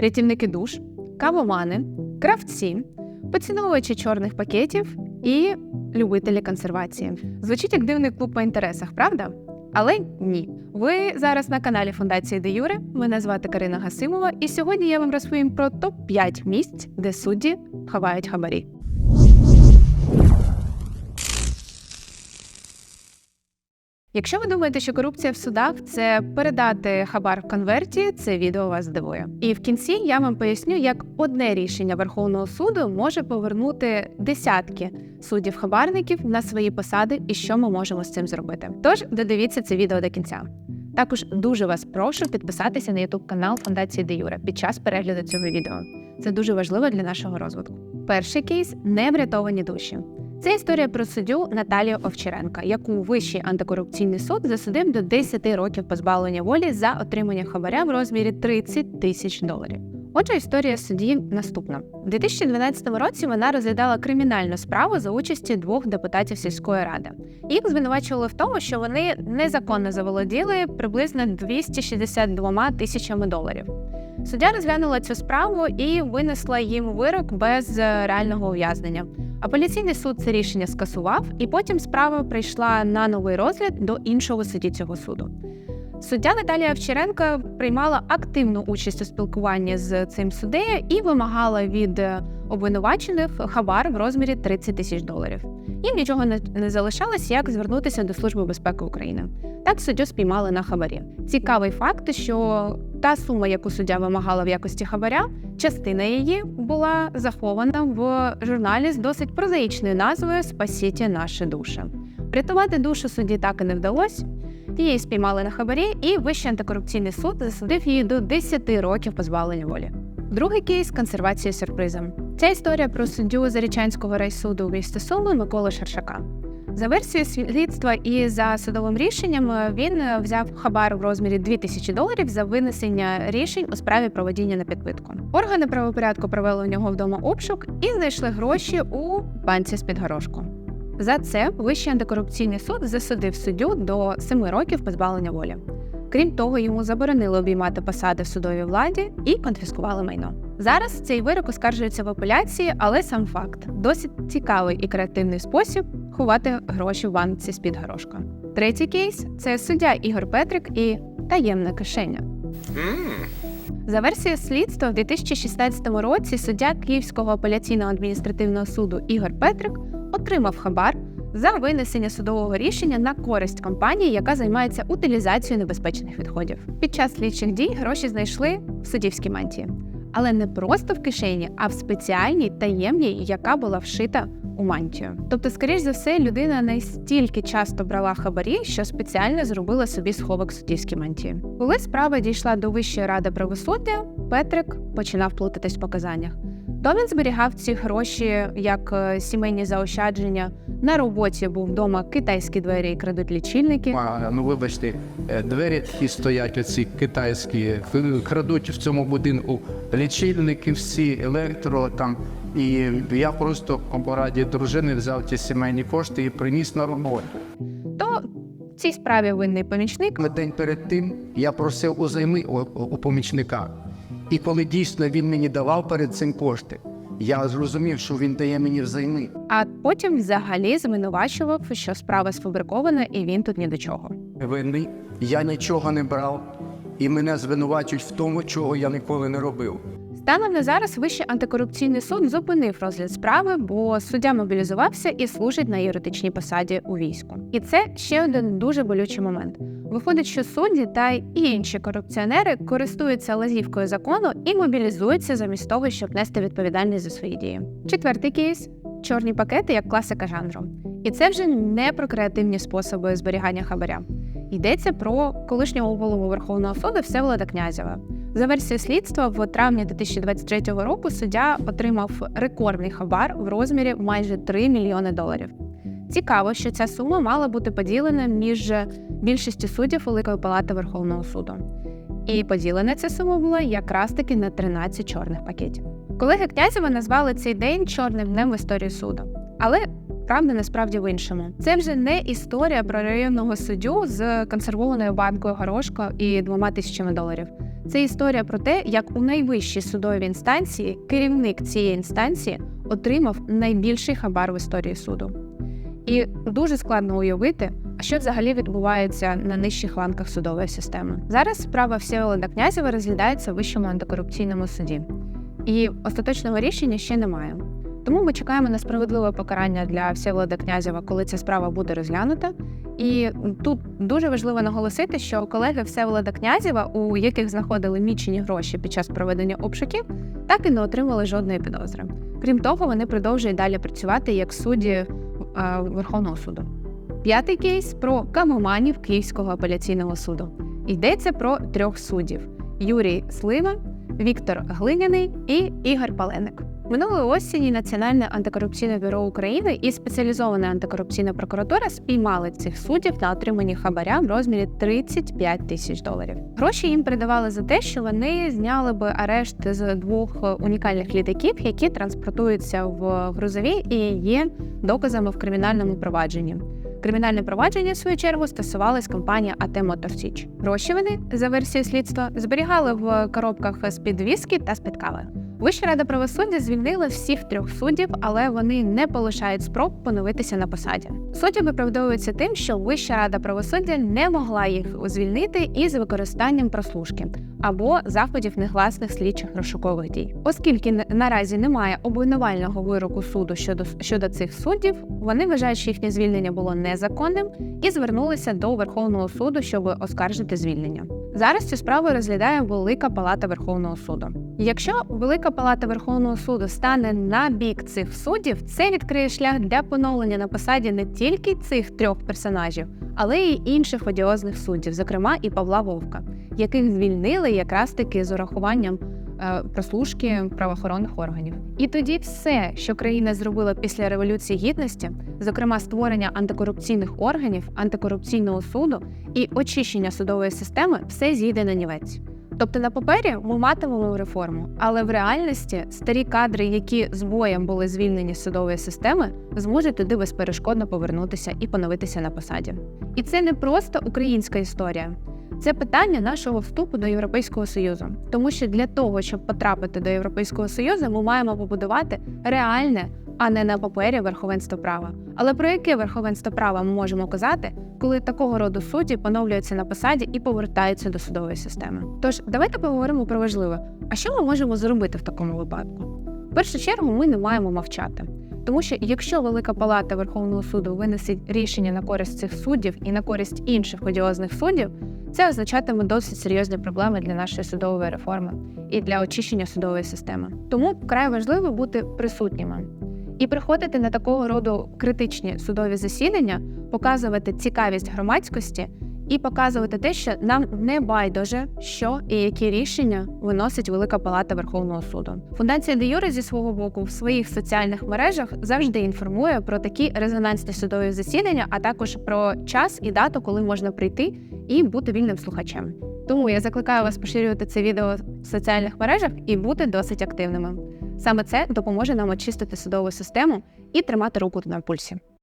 рятівники душ, кавомани, кравці, поціновувачі чорних пакетів і любителі консервації. Звучить як дивний клуб по інтересах, правда? Але ні. Ви зараз на каналі Фундації Де Юре. Мене звати Карина Гасимова, і сьогодні я вам розповім про топ-5 місць, де судді ховають хабарі. Якщо ви думаєте, що корупція в судах це передати хабар в конверті, це відео вас здивує. І в кінці я вам поясню, як одне рішення Верховного суду може повернути десятки суддів-хабарників на свої посади, і що ми можемо з цим зробити. Тож додивіться це відео до кінця. Також дуже вас прошу підписатися на YouTube канал Фундації Де Юре під час перегляду цього відео. Це дуже важливо для нашого розвитку. Перший кейс неврятовані душі. Це історія про суддю Наталію Овчаренка, яку Вищий антикорупційний суд засудив до 10 років позбавлення волі за отримання хабаря в розмірі 30 тисяч доларів. Отже, історія судді наступна: У 2012 році вона розглядала кримінальну справу за участі двох депутатів сільської ради. Їх звинувачували в тому, що вони незаконно заволоділи приблизно 262 тисячами доларів. Суддя розглянула цю справу і винесла їм вирок без е, реального ув'язнення. Апеляційний суд це рішення скасував, і потім справа прийшла на новий розгляд до іншого судді цього суду. Суддя Наталія Овчаренка приймала активну участь у спілкуванні з цим суддею і вимагала від е, обвинувачених хабар в розмірі 30 тисяч доларів. Їм нічого не, залишалось, як звернутися до Служби безпеки України. Так суддю спіймали на хабарі. Цікавий факт, що та сума, яку суддя вимагала в якості хабаря, частина її була захована в журналі з досить прозаїчною назвою Спасіть наші душі. Врятувати душу судді так і не вдалося. Її спіймали на хабарі, і Вищий антикорупційний суд засудив її до 10 років позбавлення волі. Другий кейс консервація сюрпризом. Ця історія про суддю Зарічанського райсуду місті Суми Миколи Шершака. За версією слідства і за судовим рішенням він взяв хабар в розмірі 2000 доларів за винесення рішень у справі про водіння на підпитку. Органи правопорядку провели у нього вдома обшук і знайшли гроші у банці з під горошку. За це Вищий антикорупційний суд засудив суддю до 7 років позбавлення волі. Крім того, йому заборонили обіймати посади в судовій владі і конфіскували майно. Зараз цей вирок оскаржується в апеляції, але сам факт досить цікавий і креативний спосіб ховати гроші в банці з-під горошка. Третій кейс це суддя Ігор Петрик і таємна кишеня. За версією слідства, в 2016 році суддя Київського апеляційного адміністративного суду Ігор Петрик отримав хабар за винесення судового рішення на користь компанії, яка займається утилізацією небезпечних відходів. Під час слідчих дій гроші знайшли в суддівській мантії, але не просто в кишені, а в спеціальній таємній, яка була вшита у мантію. Тобто, скоріш за все, людина настільки часто брала хабарі, що спеціально зробила собі сховок суддівській мантії. Коли справа дійшла до Вищої ради правосуддя, Петрик починав плутатись в показаннях. То він зберігав ці гроші як е, сімейні заощадження. На роботі був вдома китайські двері і крадуть лічильники. А, ну вибачте, е, двері ті стоять оці китайські, е, крадуть в цьому будинку лічильники, всі електро там. І я просто по пораді дружини взяв ті сімейні кошти і приніс на роботу. То в цій справі винний помічник день перед тим я просив у, у, у помічника. І коли дійсно він мені давав перед цим кошти, я зрозумів, що він дає мені взайми. а потім взагалі звинувачував, що справа сфабрикована і він тут ні до чого. Винний, я нічого не брав, і мене звинувачують в тому, чого я ніколи не робив. Станом на зараз Вищий антикорупційний суд зупинив розгляд справи, бо суддя мобілізувався і служить на юридичній посаді у війську. І це ще один дуже болючий момент. Виходить, що судді та й інші корупціонери користуються лазівкою закону і мобілізуються замість того, щоб нести відповідальність за свої дії. Четвертий кейс чорні пакети як класика жанру. І це вже не про креативні способи зберігання хабаря. Йдеться про колишнього голову Верховного суду Всеволода Князєва. За версією слідства, в травні 2023 року суддя отримав рекордний хабар в розмірі майже 3 мільйони доларів. Цікаво, що ця сума мала бути поділена між більшістю суддів Великої палати Верховного суду. І поділена ця сума була якраз таки на 13 чорних пакетів. Колеги Князєва назвали цей день чорним днем в історії суду. Але правда насправді в іншому. Це вже не історія про районного суддю з консервованою банкою горошка і двома тисячами доларів. Це історія про те, як у найвищій судовій інстанції керівник цієї інстанції отримав найбільший хабар в історії суду. І дуже складно уявити, що взагалі відбувається на нижчих ланках судової системи. Зараз справа Всеволода Князєва розглядається в вищому антикорупційному суді, і остаточного рішення ще немає. Тому ми чекаємо на справедливе покарання для Всеволода Князєва, коли ця справа буде розглянута. І тут дуже важливо наголосити, що колеги Всеволода Князєва, у яких знаходили мічені гроші під час проведення обшуків, так і не отримали жодної підозри. Крім того, вони продовжують далі працювати як судді е, Верховного суду. П'ятий кейс про камоманів Київського апеляційного суду. Йдеться про трьох суддів: Юрій Слива, Віктор Глиняний і Ігор Паленик. Минулої осені Національне антикорупційне бюро України і спеціалізована антикорупційна прокуратура спіймали цих суддів на отриманні хабаря в розмірі 35 тисяч доларів. Гроші їм передавали за те, що вони зняли би арешт з двох унікальних літаків, які транспортуються в грузові і є доказами в кримінальному провадженні. Кримінальне провадження, в свою чергу, стосувалось компанії АТ Мотовсіч. Гроші вони, за версією слідства, зберігали в коробках з-під віскі та з-під кави. Вища рада правосуддя звільнила всіх трьох суддів, але вони не полишають спроб поновитися на посаді. Судді виправдовуються тим, що Вища рада правосуддя не могла їх звільнити із використанням прослушки або заходів негласних слідчих розшукових дій. Оскільки наразі немає обвинувального вироку суду щодо щодо цих суддів, вони вважають, що їхнє звільнення було незаконним і звернулися до Верховного суду, щоб оскаржити звільнення. Зараз цю справу розглядає Велика Палата Верховного суду. Якщо Велика Палата Верховного суду стане на бік цих суддів, це відкриє шлях для поновлення на посаді не тільки цих трьох персонажів, але й інших одіозних суддів, зокрема і Павла Вовка, яких звільнили якраз таки з урахуванням е, прослушки правоохоронних органів. І тоді все, що країна зробила після революції гідності, зокрема створення антикорупційних органів, антикорупційного суду і очищення судової системи, все зійде на нівець. Тобто на папері ми матимемо реформу, але в реальності старі кадри, які з боєм були звільнені з судової системи, зможуть туди безперешкодно повернутися і поновитися на посаді. І це не просто українська історія. Це питання нашого вступу до Європейського Союзу, тому що для того, щоб потрапити до Європейського Союзу, ми маємо побудувати реальне, а не на папері верховенство права. Але про яке верховенство права ми можемо казати, коли такого роду судді поновлюються на посаді і повертаються до судової системи? Тож давайте поговоримо про важливе. А що ми можемо зробити в такому випадку? В першу чергу ми не маємо мовчати. Тому що якщо Велика Палата Верховного суду винесе рішення на користь цих суддів і на користь інших одіозних суддів, це означатиме досить серйозні проблеми для нашої судової реформи і для очищення судової системи. Тому вкрай важливо бути присутніми і приходити на такого роду критичні судові засідання, показувати цікавість громадськості і показувати те, що нам не байдуже, що і які рішення виносить Велика Палата Верховного суду. Фундація Де Юре зі свого боку в своїх соціальних мережах завжди інформує про такі резонансні судові засідання, а також про час і дату, коли можна прийти і бути вільним слухачем. Тому я закликаю вас поширювати це відео в соціальних мережах і бути досить активними. Саме це допоможе нам очистити судову систему і тримати руку на пульсі.